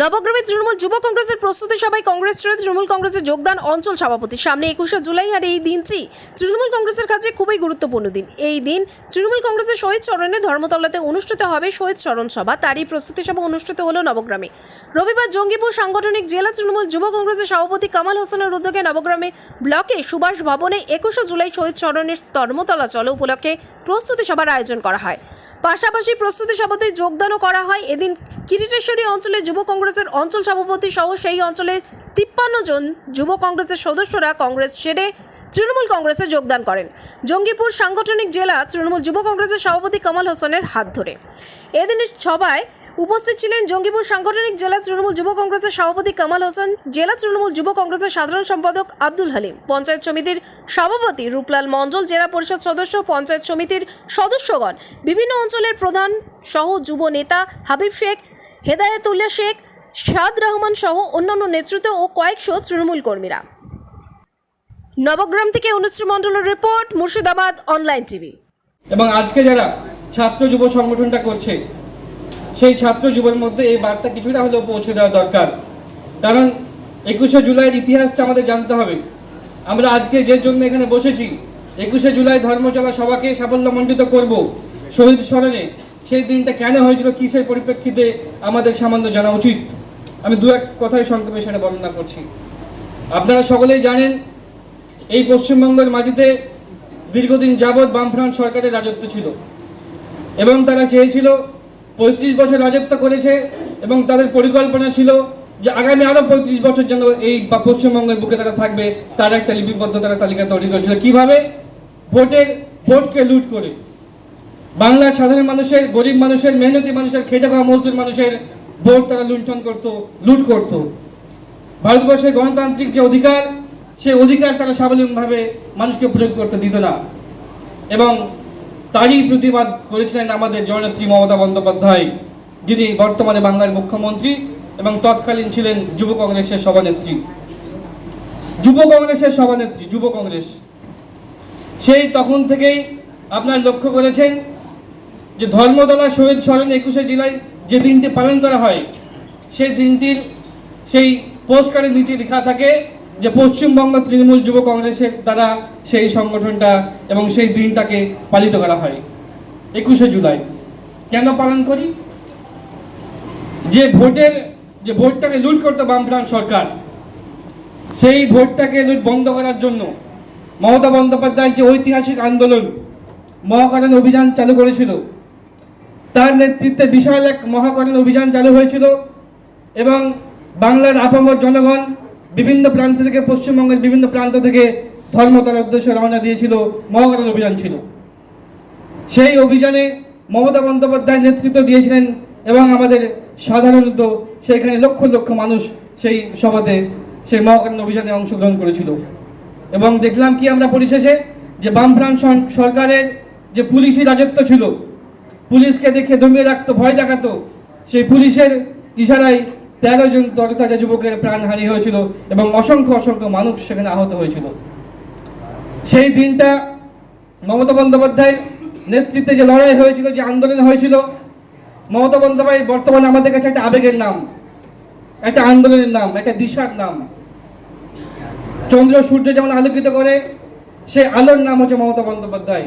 নবগ্রামে তৃণমূল যুব কংগ্রেসের প্রস্তুতি সভায় কংগ্রেস ছেড়ে তৃণমূল কংগ্রেসের যোগদান অঞ্চল সভাপতি সামনে একুশে জুলাই আর এই দিনটি তৃণমূল কংগ্রেসের কাছে খুবই গুরুত্বপূর্ণ দিন। এই দিন তৃণমূল কংগ্রেসের শহীদ স্মরণে ধর্মতলাতে অনুষ্ঠিত হবে শহীদ স্মরণ সভা। তারই প্রস্তুতি সভা অনুষ্ঠিত হলো নবগ্রামে। রবিবার জঙ্গিপুর সাংগঠনিক জেলা তৃণমূল যুব কংগ্রেসের সভাপতি কামাল হোসেনের উদ্যোগে নবগ্রামে ব্লকে সুভাষ ভবনে একুশে জুলাই শহীদ স্মরণের ধর্মতলা চলো উপলক্ষে প্রস্তুতি সভার আয়োজন করা হয়। পাশাপাশি প্রস্তুতি সভাতে যোগদানও করা হয়। এদিন কিরিটেশ্বরী অঞ্চলে যুব কংগ্রেসের অঞ্চল সভাপতি সহ সেই অঞ্চলের তিপ্পান্ন জন যুব কংগ্রেসের সদস্যরা কংগ্রেস ছেড়ে তৃণমূল কংগ্রেসে যোগদান করেন। জঙ্গিপুর সাংগঠনিক জেলা তৃণমূল যুব কংগ্রেসের সভাপতি কামাল হোসেনের হাত ধরে। এদিনের সভায় উপস্থিত ছিলেন জঙ্গিপুর সাংগঠনিক জেলা তৃণমূল যুব কংগ্রেসের সভাপতি কামাল হোসেন, জেলা তৃণমূল যুব কংগ্রেসের সাধারণ সম্পাদক আব্দুল হালিম, পঞ্চায়েত সমিতির সভাপতি রূপলাল মণ্ডল জেলা পরিষদ সদস্য, পঞ্চায়েত সমিতির সদস্যগণ, বিভিন্ন অঞ্চলের প্রধান সহ যুব নেতা হাবিব শেখ হেদায়েতুল্লাহ শেখ, সাদ রহমান সহ অন্যান্য নেতৃত্ব ও কয়েকশো তৃণমূল কর্মীরা। নবগ্রাম থেকে অনুশ্রী মণ্ডলের রিপোর্ট, মুর্শিদাবাদ অনলাইন টিভি। এবং আজকে যারা ছাত্র যুব সংগঠনটা করছে, সেই ছাত্র যুবের মধ্যে এই বার্তা কিছুটা হলেও পৌঁছে দেওয়া দরকার। কারণ একুশে জুলাইয়ের ইতিহাসটা আমাদের জানতে হবে। আমরা আজকে যে জন্য এখানে বসেছি, একুশে জুলাই ধর্মচলা সভাকে সাফল্যমণ্ডিত করব শহীদ স্মরণে। সেই দিনটা কেন হয়েছিল কিসের পরিপ্রেক্ষিতে আমাদের সামান্য জানা উচিত? আমি দু এক কথায় সংক্ষেপে সেটা বর্ণনা করছি। আপনারা সকলেই জানেন, এই পশ্চিমবঙ্গের মাটিতে দীর্ঘদিন যাবৎ বামফ্রন্ট সরকারের রাজত্ব ছিল। এবং তারা চেয়েছিল, পঁয়ত্রিশ বছর রাজত্ব করেছে এবং তাদের পরিকল্পনা ছিল যে আগামী আরও পঁয়ত্রিশ বছর যেন এই পশ্চিমবঙ্গের বুকে তারা থাকবে, তার একটা লিপিবদ্ধ তারা তালিকা তৈরি করেছিল। কীভাবে? ভোটের, ভোটকে লুট করে। বাংলার সাধারণ মানুষের, গরিব মানুষের, মেহনতি মানুষের, খেটে খাওয়া মজদুর মানুষের ভোট তারা লুণ্ঠন করত, লুট করত। ভারতবর্ষের গণতান্ত্রিক যে অধিকার, সেই অধিকার তারা স্বাবলম্বীভাবে মানুষকে প্রয়োগ করতে দিত না। এবং তারই প্রতিবাদ করেছিলেন আমাদের জননেত্রী মমতা বন্দ্যোপাধ্যায়, যিনি বর্তমানে বাংলার মুখ্যমন্ত্রী এবং তৎকালীন ছিলেন যুব কংগ্রেসের সভানেত্রী। যুব কংগ্রেসের সভানেত্রী, যুব কংগ্রেস। সেই তখন থেকেই আপনার লক্ষ্য করেছেন যে ধর্মতলা শহীদ স্মরণ একুশে জেলায় যে দিনটি পালন করা হয়, সেই দিনটির সেই পোস্টকার্ডের নিচে লেখা থাকে যে পশ্চিমবঙ্গ তৃণমূল যুব কংগ্রেসের দ্বারা সেই সংগঠনটা এবং সেই দিনটাকে পালিত করা হয়, একুশে জুলাই। কেন পালন করি? যে ভোটের, যে ভোটটাকে লুট করতো বামফ্রন্ট সরকার, সেই ভোটটাকে লুট বন্ধ করার জন্য মমতা বন্দ্যোপাধ্যায়ের যে ঐতিহাসিক আন্দোলন, মহাকরণ অভিযান চালু করেছিল তার নেতৃত্বে বিশাল এক মহাকরণ অভিযান চালু হয়েছিল এবং বাংলার আপামর জনগণ বিভিন্ন প্রান্ত থেকে, পশ্চিমবঙ্গের বিভিন্ন প্রান্ত থেকে ধর্মতলার উদ্দেশ্যে রওনা দিয়েছিল মহাকরণ অভিযান ছিল। সেই অভিযানে মমতা বন্দ্যোপাধ্যায় নেতৃত্ব দিয়েছিলেন এবং আমাদের সাধারণত সেখানে লক্ষ লক্ষ মানুষ সেই সভাতে, সেই মহাকরণ অভিযানে অংশগ্রহণ করেছিল। এবং দেখলাম কি আমরা পরিশেষে যে বামফ্রান্ট সরকারের যে পুলিশি রাজত্ব ছিল পুলিশকে দেখে দমিয়ে রাখতো, ভয় দেখাতো। সেই পুলিশের ইশারায় তেরো জন তরতাজা যুবকের প্রাণহানি হয়েছিল এবং অসংখ্য অসংখ্য মানুষ সেখানে আহত হয়েছিল। সেই দিনটা মমতা বন্দ্যোপাধ্যায়ের নেতৃত্বে যে লড়াই হয়েছিল, যে আন্দোলন হয়েছিল, মমতা বন্দ্যোপাধ্যায় বর্তমানে আমাদের কাছে একটা আবেগের নাম। একটা আন্দোলনের নাম, একটা দিশার নাম। চন্দ্র সূর্য যেমন আলোকিত করে, সেই আলোর নাম হচ্ছে মমতা বন্দ্যোপাধ্যায়।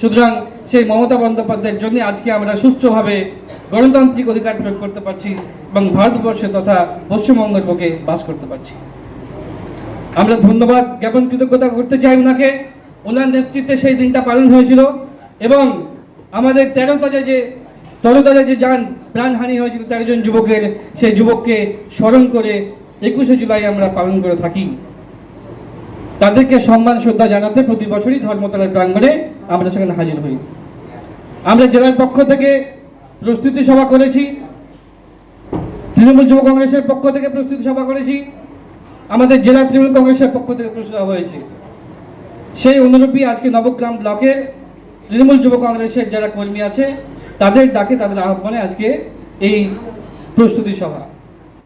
সুতরাং সেই মমতা বন্দ্যোপাধ্যায়ের জন্য আজকে আমরা সুস্থভাবে গণতান্ত্রিক অধিকার প্রয়োগ করতে পারছি এবং ভারতবর্ষে তথা পশ্চিমবঙ্গের বুকে বাস করতে পারছি। আমরা ধন্যবাদ জ্ঞাপন কৃতজ্ঞতা করতে চাই ওনাকে ওনার নেতৃত্বে সেই দিনটা পালন হয়েছিল এবং আমাদের তেরো তাজা যে, তরতাজা যে যান, প্রাণহানি হয়েছিল তেরো জন যুবকের, সেই যুবককে স্মরণ করে একুশে জুলাই আমরা পালন করে থাকি। তাদেরকে সম্মান, শ্রদ্ধা জানাতে প্রতি বছরই ধর্মতলার প্রাঙ্গণে আমরা সেখানে হাজির হই। আমরা জেলার পক্ষ থেকে প্রস্তুতি সভা করেছি, তৃণমূল যুব কংগ্রেসের পক্ষ থেকে প্রস্তুতি সভা করেছি, আমাদের জেলা তৃণমূল কংগ্রেসের পক্ষ থেকে প্রস্তুত হয়েছে। সেই অনুরূপী আজকে নবগ্রাম ব্লকের তৃণমূল যুব কংগ্রেসের যারা কর্মী আছে, তাদের ডাকে তাদের আহ্বানে আজকে এই প্রস্তুতি সভা।